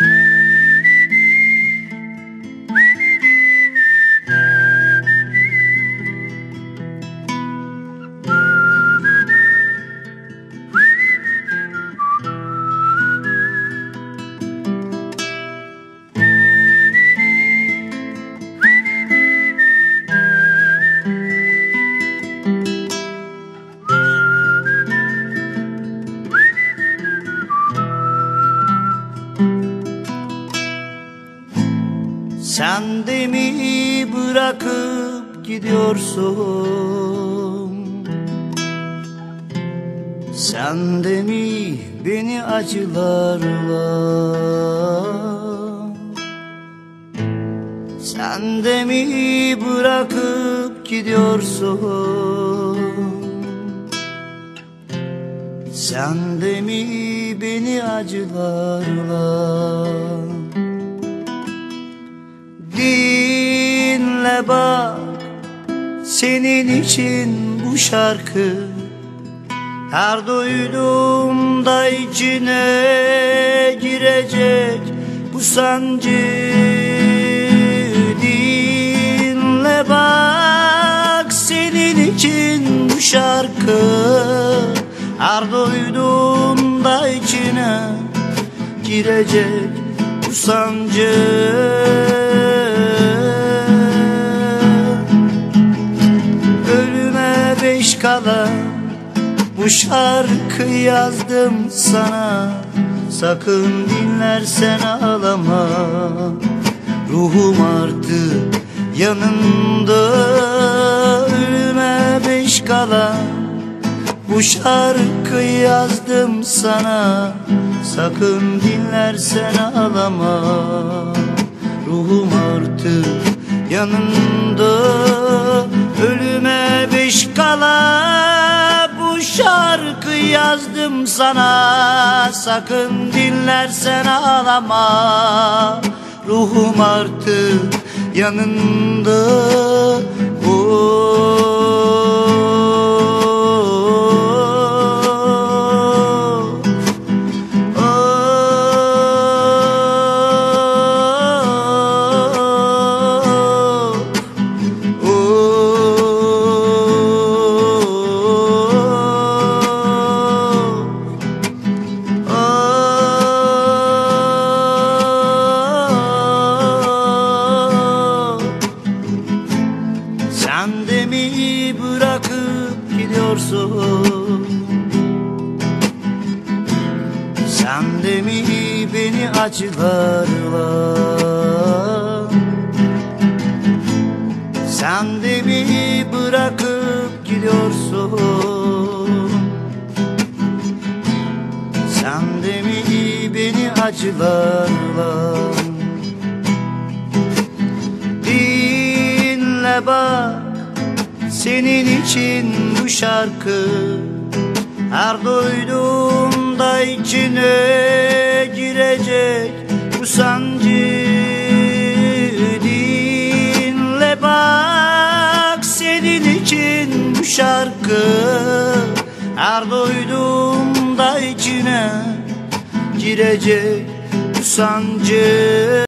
Yeah. Sen de mi bırakıp gidiyorsun? Sen de mi beni acılarla? Sen de mi bırakıp gidiyorsun? Sen de mi beni acılarla Dinle bak senin için bu şarkı. Her duyduğumda içine girecek bu sancı. Dinle bak senin için bu şarkı. Her duyduğumda içine girecek bu sancı beş kala bu şarkı yazdım sana. Sakın dinlersen ağlama. Ruhum artık yanında. Ölüme beş kala bu şarkı yazdım sana. Sakın dinlersen ağlama. Ruhum artık yanında yazdım sana Sakın dinlersen ağlama. Ruhum artık yanında Mi bırakıp gidiyorsun. Sen de mi beni acılarla Sen de mi bırakıp gidiyorsun? Sen de mi beni acılarla Dinle bak senin için bu şarkı Her duyduğumda içine girecek bu sancı. Dinle bak senin için bu şarkı Her duyduğumda içine girecek bu sancı